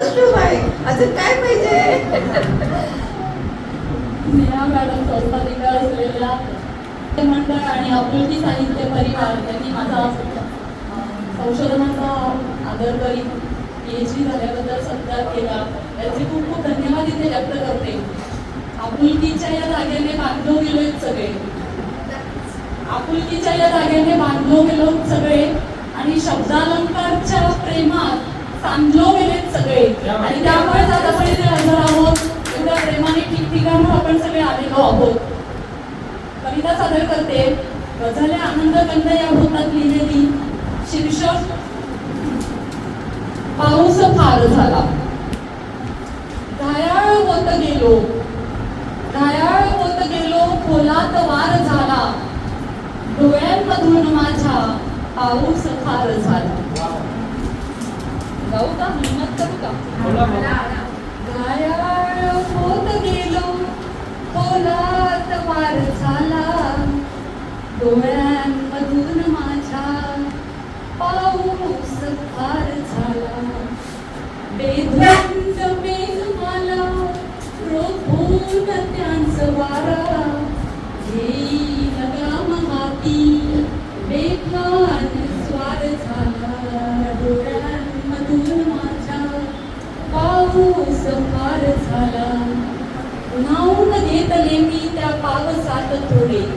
अजून काय पाहिजे? स्नेहा मॅडम असलेल्या ते मंडळ आणि आपुलकी साहित्य परिवार यांनी माझा संशोधनाचा आदर करीत पी एच डी झाल्याबद्दल सत्कार केला. याचे खूप खूप धन्यवाद इथे व्यक्त करते. आपुलकीच्या या जागेने बांधलो गेलोय सगळे. आपुलकीच्या या जागेने बांधलो गेलो सगळे आणि शब्दालंकारच्या प्रेमात सांधलो गेलेत सगळे. करते गझले आनंद कंद या होतात लिहिलेली शीर्षक पाऊस फार झाला. घायाळ होत गेलो. घायाळ होत गेलो खोलात वार झाला. डोळ्यांमधून माझ्या पाऊस फार झाला. गाऊ का? हिंमत करू का? डोळ्यांमधून माझ्या पाऊस फार झाला. बेधुंद मेघमाला रोखून त्यांचं वारा. घेई गाम हाती बेखान स्वार झाला. डोळ्यांमधून माझ्या पाऊस फार झाला. नाऊन घेतले मी त्या पावसात थोडे.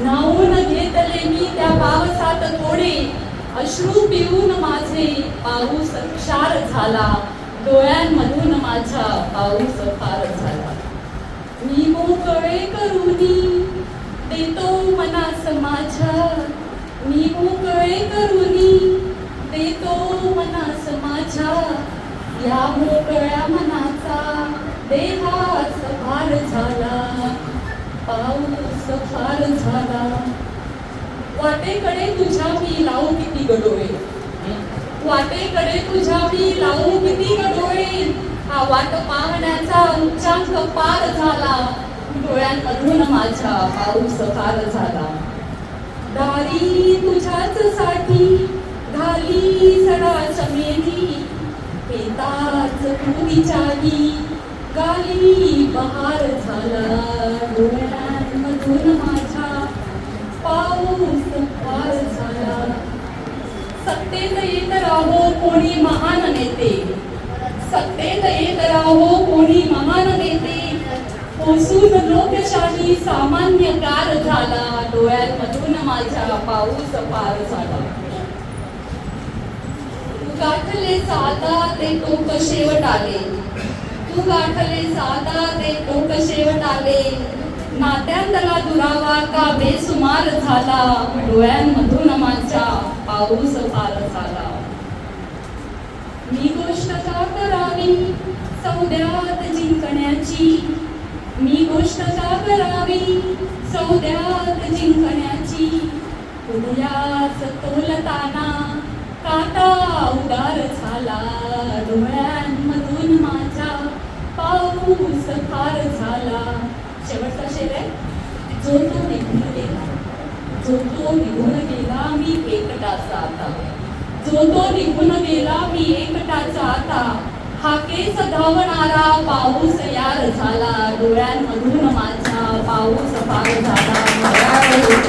नाऊन घेतले मी त्या पावसात थोडे अश्रू पिऊन माझे पाऊस क्षार झाला. डोळ्यांमधून माझा पाऊस फार झाला. मी मोकळे करुनी देतो मनास माझ्या. मी मोकळे करुनी देतो मनास माझ्या. या मोकळ्या मनाचा देहास फार झाला. पाऊस फार झाला. वाटेकडे तुझ्या मी लावू किती गडोळे वाटेकडे तुझ्या मी लावू किती गडोळे हा वाट पाहण्याचा उच्चांक पार झाला. डोळ्यांमधून माझ्या पाऊस फार झाला. दारी तुझ्याच साठी घाली सडा चमेली पेताच पुरीच्याही गाली बहार झाला. डोळ्यांमधून माझ्या पाऊस फार झाला सत्तेत येत राहो कोणी महान नेते. सत्तेत येत राहो कोणी महान नेते. पोसून लोकशाही सामान्य कार झाला. डोळ्यांमधून माझ्या पाऊस पार झाला. तू गाठले साधा ते टोक शेवट आले. तू गाठले साधा ते टोक शेवट आले. नात्यांतला दुरावा का बेसुमार झाला? डोळ्यांमधून माझ्या पाऊस फार झाला. मी गोष्ट का करावी? सौद्यात जिंकण्याची. मी गोष्ट का करावी? सौद्यात जिंकण्याची. पुण्याच तोलताना काटा उदार झाला. डोळ्यांमधून माझ्या पाऊस फार झाला. शेवटचा शेर आहे. जो तो निघून गेला. जो तो निघून गेला. एकटाचा आता. जो तो निघून गेला मी एकटाचा आता. हा केस पाऊस यार झाला. डोळ्यांमधून माझा पाऊस पार झाला.